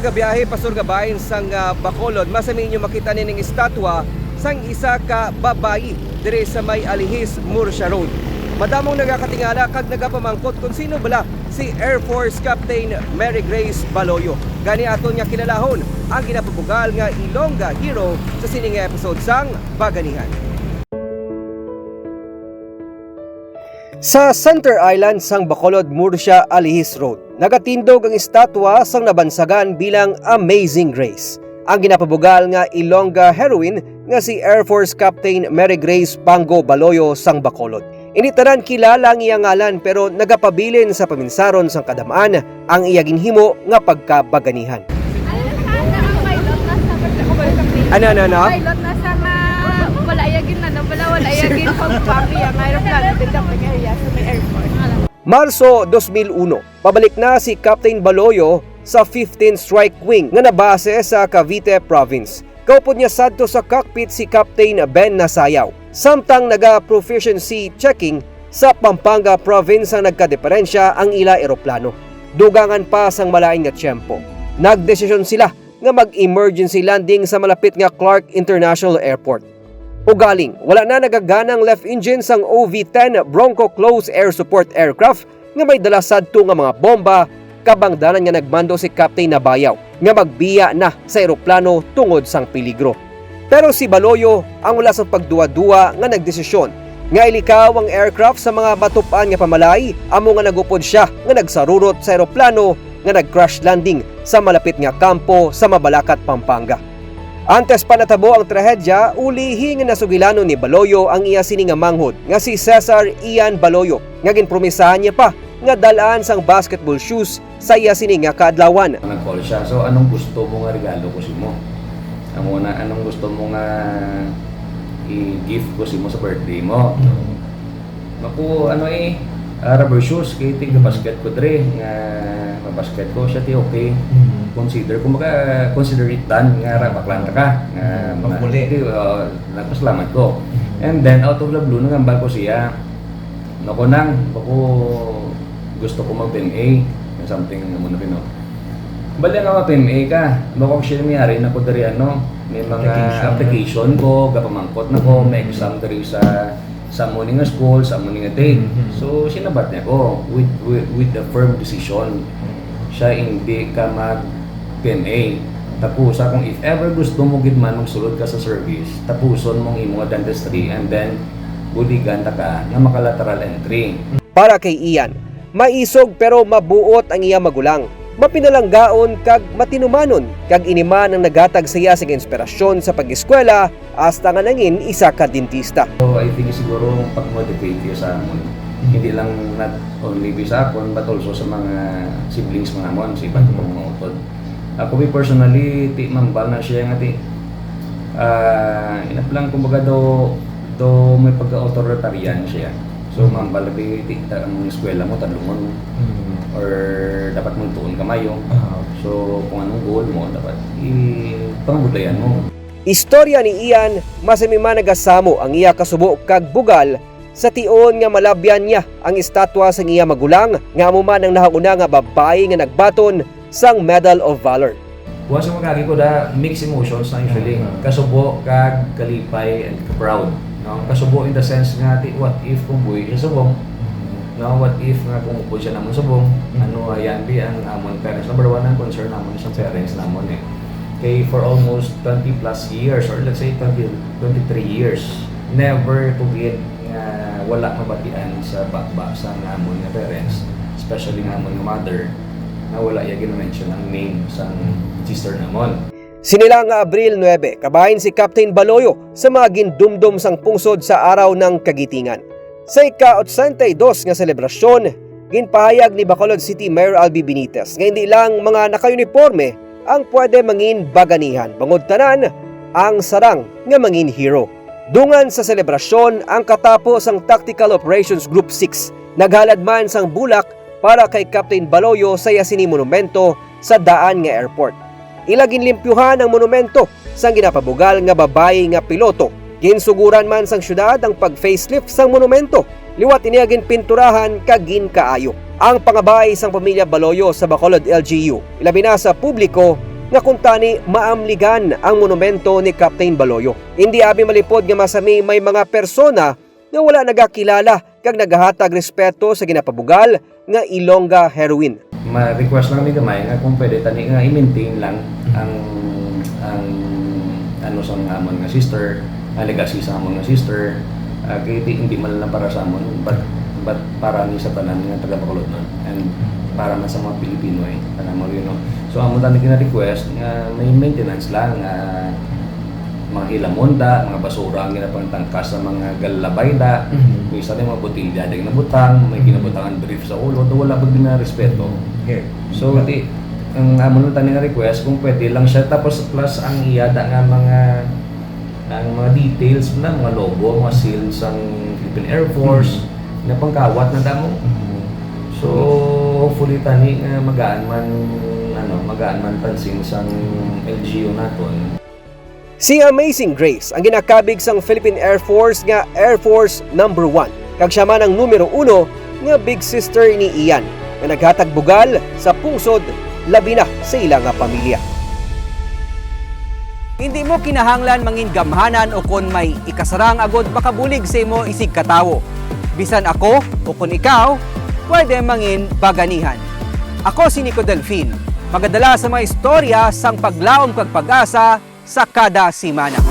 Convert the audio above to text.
nagabiyahe pasur nga bahin sang uh, Bacolod, masami inyo makita nining estatwa sang isa ka babayi dire sa may Alihis, Murcia Road. Madamong nagakatingala kag nagapamangkot kung sino bala si Air Force Captain Mary Grace Baloyo. Gani aton nga kilalahon ang ginapabugal nga Ilongga Hero sa sining episode sang Baganihan. Sa Center Island sang Bacolod, Murcia, Alihis Road, nagatindog ang estatwa sang nabansagan bilang Amazing Grace. Ang ginapabugal nga Ilongga heroine nga si Air Force Captain Mary Grace Pango Baloyo sang Bacolod. Initaran kilala ang iyang ngalan pero nagapabilin sa paminsaron sang kadamaan ang iyaging himo nga pagkabaganihan. Ano, ano, ano? Pilot na sa nga wala yagin na no, wala wala yagin pagpami ang sa area sa may airport. Marso 2001, pabalik na si Captain Baloyo sa 15th Strike Wing nga nabase sa Cavite Province. Kaupod niya sadto sa cockpit si Captain Ben Nasayaw. Samtang naga-proficiency checking sa Pampanga Province ang nagkadeperensya ang ila eroplano. Dugangan pa sang malaing nga tiyempo. Nagdesisyon sila nga mag-emergency landing sa malapit nga Clark International Airport. Ugaling, wala na nagaganang left engine sang OV-10 Bronco Close Air Support Aircraft nga may dala sadto nga mga bomba kabangdanan nga nagmando si Captain Nabayaw nga magbiya na sa eroplano tungod sang peligro. Pero si Baloyo ang wala sa pagduwa-duwa nga nagdesisyon nga ilikaw ang aircraft sa mga matupan nga pamalay amo nga nagupod siya nga nagsarurot sa eroplano nga nag-crash landing sa malapit nga kampo sa Mabalacat, Pampanga. Antes pa natabo ang trahedya, ulihi nga nasugilano ni Baloyo ang iya sini nga manghod nga si Cesar Ian Baloyo nga ginpromisahan niya pa nga dalaan sang basketball shoes sa iya sini nga kaadlawan. Nag-call siya. So, anong gusto mo nga regalo ko si mo? Ang una, anong gusto mo nga i-gift ko si mo sa birthday mo? Naku, ano eh, ah, rubber shoes, kay tig basket ko dre, nga basket ko siya ti okay. Consider, kung maka consider it done, nga rabaklan ka, nga Magmuli. Di, uh, nagpasalamat ko. And then, out of the blue, nangambal ko siya, Naku nang, ako gusto ko mag-PMA, something naman na pino. Bali nga mag-PMA ka, bako siya mayari na ko dari ano, may mga Application. application, ko, kapamangkot na ko, may exam dari sa sa morning school, sa morning date. Mhm. So, sinabat niya ko with, with, with the firm decision. Siya hindi ka mag-PMA. Tapusa kung if ever gusto mo gid man magsulod ka sa service, tapuson mong imo dentistry and then buligan ta ka nga makalateral entry. Para kay Ian, maisog pero mabuot ang iya magulang. Mapinalanggaon kag matinumanon kag iniman ang nagatag sa iya sa inspirasyon sa pag-eskwela hasta nga nangin isa ka dentista. So I think siguro pag-motivate sa amon. Hindi lang not only sa akon but also sa mga siblings mga amon, sa iba't ibang mga utod. Ako be personally, ti mambal na siya nga ti. Ah, inap lang kumbaga do do may pagka-authoritarian siya. So mambal bi ti ta- ang eskwela mo talungon or dapat mong tuon kamayo. So kung anong goal mo dapat i pangabudlayan mo. Istorya ni Ian, masamima nagasamo ang iya kasubo kag bugal sa tion nga malabyan niya ang estatwa sa iya magulang nga amo man ang nahauna nga babae nga nagbaton sang Medal of Valor. Buwan sa magagi ko da mixed emotions na usually. Mhm. Kasubo, kag kalipay, and proud. No? Kasubo in the sense nga, ti, what if kung buhay siya subong? No? What if nga kung upo siya namon subong? Ano ayan di ang amon parents. Number one ang concern namon sa parents namon eh. Kay for almost 20 plus years or let's say 20, 23 years, never pugid nga wala mabatian sa bakba sa namon nga parents, especially namon nga mother, na wala iya gina-mention ang name sa sister namon. Sinila nga Abril 9, kabahin si Captain Baloyo sa mga gindumdum sang pungsod sa araw ng kagitingan. Sa ika-82 nga selebrasyon, ginpahayag ni Bacolod City Mayor Albi Benitez nga hindi lang mga naka-uniforme ang pwede mangin baganihan. Bangod tanan, ang sarang nga mangin hero. Dungan sa selebrasyon ang katapos ang Tactical Operations Group 6. Naghalad man sang bulak para kay Captain Baloyo sa Yasini Monumento sa daan nga airport. Ilagin limpyuhan ang monumento sang ginapabugal nga babae nga piloto. Ginsuguran man sang syudad ang pag-facelift sang monumento. Liwat iniyagin pinturahan kagin kaayo. Ang pangabay sang pamilya Baloyo sa Bacolod LGU. Ilabi na sa publiko nga kuntani maamligan ang monumento ni Captain Baloyo. Hindi abi malipod nga masami may mga persona nga wala nagakilala kag nagahatag respeto sa ginapabugal nga Ilongga heroin. ma-request lang ni gamay nga kung pwede tani nga i-maintain lang ang ang ano sa mga amon nga sister, ang legacy sa amon nga sister, uh, kay di, hindi man lang para sa amon, but but para ni sa tanan nga taga Bacolod nun. And para man sa mga Pilipino eh, kana mo yun no. So amon tani gina-request nga may maintenance lang nga mga hilamonda, mga basura ang ginapangtangkas sa mga galabayda, Mhm. may isa rin mga botilya dahil nabutang, may kinabutangan brief sa ulo, do wala pag na respeto. Okay. So, di, ang amon na nga request, kung pwede lang siya, tapos plus ang iyada nga mga ang mga details na mga logo, mga seals ang Philippine Air Force, na pangkawat na damo. So, hopefully tani nga magaan man ano, magaan man pansin sang LGU naton. Si Amazing Grace ang ginakabig sang Philippine Air Force nga Air Force number 1 kag siya man ang numero 1 nga big sister ni Ian nga naghatag bugal sa pungsod labi na sa ilang nga pamilya. Hindi mo kinahanglan mangin gamhanan o kon may ikasarang agod makabulig sa imo isig katawo. Bisan ako o kon ikaw, pwede mangin baganihan. Ako si Nico Delfin, magadala sa mga istorya sang paglaom kag pag-asa sa kada simana.